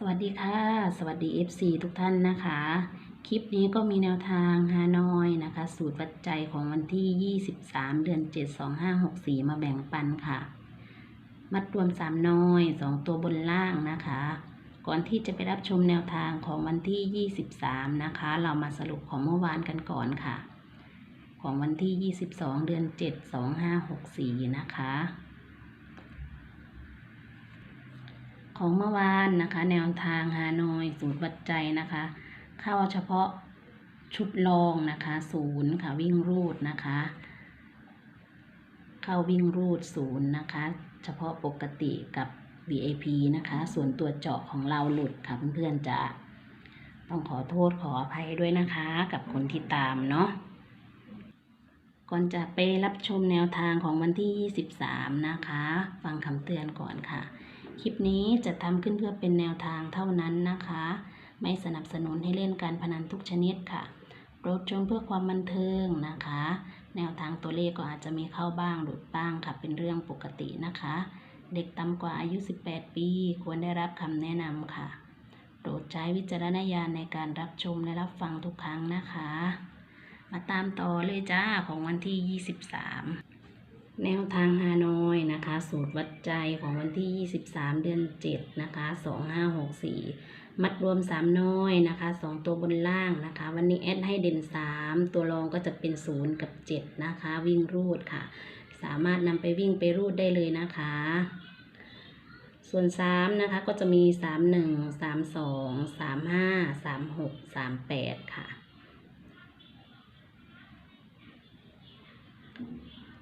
สวัสดีค่ะ สวัสดี FC ทุกท่านนะคะ คลิปนี้ก็มีแนวทางฮานอยนะคะ สูตรปัจจัยของวันที่ 23 เดือน 7 2564 มาแบ่งปันค่ะ มัดรวม 3 น้อย 2 ตัวบนล่างนะคะ ก่อนที่จะไปรับชมแนวทางของวันที่ 23 นะคะ เรามาสรุปของเมื่อวานกันก่อนค่ะ ของวันที่ 22 เดือน 7 2564 นะคะ ของเมื่อวานนะคะ แนวทางฮานอยสูตรวัดใจนะคะ เข้าเฉพาะชุดรองนะคะศูนย์ค่ะวิ่งรูดนะคะ เข้าวิ่งรูดศูนย์นะคะ เฉพาะปกติกับ VIP นะคะ ส่วนตัวเจาะของเราหลุดค่ะเพื่อนๆจะต้องขอโทษขออภัยด้วยนะคะ กับคนที่ตามเนาะก่อนจะไปรับชมแนวทางของวันที่ 23 นะคะ ฟังคำเตือนก่อนค่ะ คลิปนี้จะทำขึ้นเพื่อเป็นแนวทางเท่านั้นนะคะ ไม่สนับสนุนให้เล่นการพนันทุกชนิดค่ะโปรดชมเพื่อความบันเทิงนะคะ แนวทางตัวเลขก็อาจจะมีเข้าบ้างหลุดบ้างค่ะ เป็นเรื่องปกตินะคะ เด็กต่ำกว่าอายุ 18 ปี ควรได้รับคำแนะนำค่ะโปรดใช้วิจารณญาณในการรับชมและรับฟังทุกครั้งนะคะ มาตามต่อเลยจ้าของวันที่ 23 แนวทางฮานอยนะคะ สูตรวัดใจของวันที่ 23 เดือน 7 นะคะ 2564 มัดรวม 3 น้อยนะคะ 2 ตัวบนล่างนะคะ วันนี้แอดให้เด่น 3 ตัวรองก็จะเป็น 0 กับ 7 นะคะ วิ่งรูดค่ะ สามารถนำไปวิ่งไปรูดได้เลยนะคะ ส่วน 3 นะคะก็จะมี 31 32 35 36 38 ค่ะ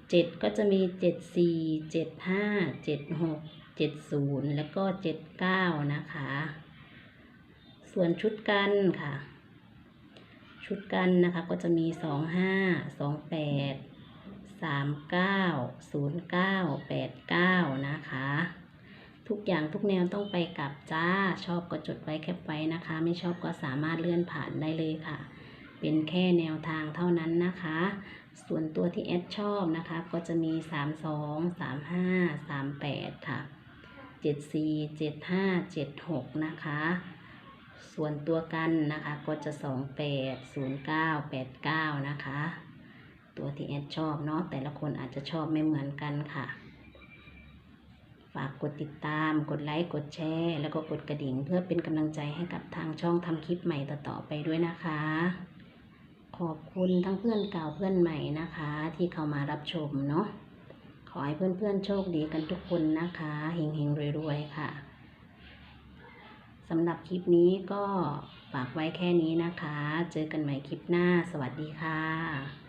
เจ็ดก็จะมีเจ็ดสี่เจ็ดห้าเจ็ดหกเจ็ดศูนย์แล้วก็เจ็ดเก้านะคะ ส่วนชุดกันค่ะ ชุดกันนะคะก็จะมีสองห้าสองแปดสามเก้าศูนย์เก้าแปดเก้านะคะ ทุกอย่างทุกแนวต้องไปกลับจ้า ชอบก็จดไว้แคปไว้นะคะ ไม่ชอบก็สามารถเลื่อนผ่านได้เลยค่ะ เป็นแค่แนวทางเท่านั้นนะคะ ส่วนตัวที่แอดชอบนะคะ ก็จะมี 3 2 3 5 3 8 ค่ะ 7 4 7 5 7 6 นะคะ ส่วนตัวกันนะคะก็จะ 2 8 0 9 8 9 นะคะ ตัวที่แอดชอบเนาะแต่ละคนอาจจะชอบไม่เหมือนกันค่ะ ฝากกดติดตาม กดไลค์ กดแชร์ แล้วก็กดกระดิ่งเพื่อเป็นกำลังใจให้กับทางช่องทำคลิปใหม่ต่อๆไปด้วยนะคะ ขอบคุณทั้งเพื่อนเก่าเพื่อนใหม่นะคะ ที่เข้ามารับชมเนาะขอให้เพื่อนๆโชคดีกันทุกคนนะคะเฮงๆรวยๆค่ะสำหรับคลิปนี้ก็ฝากไว้แค่นี้นะคะ เจอกันใหม่คลิปหน้า สวัสดีค่ะ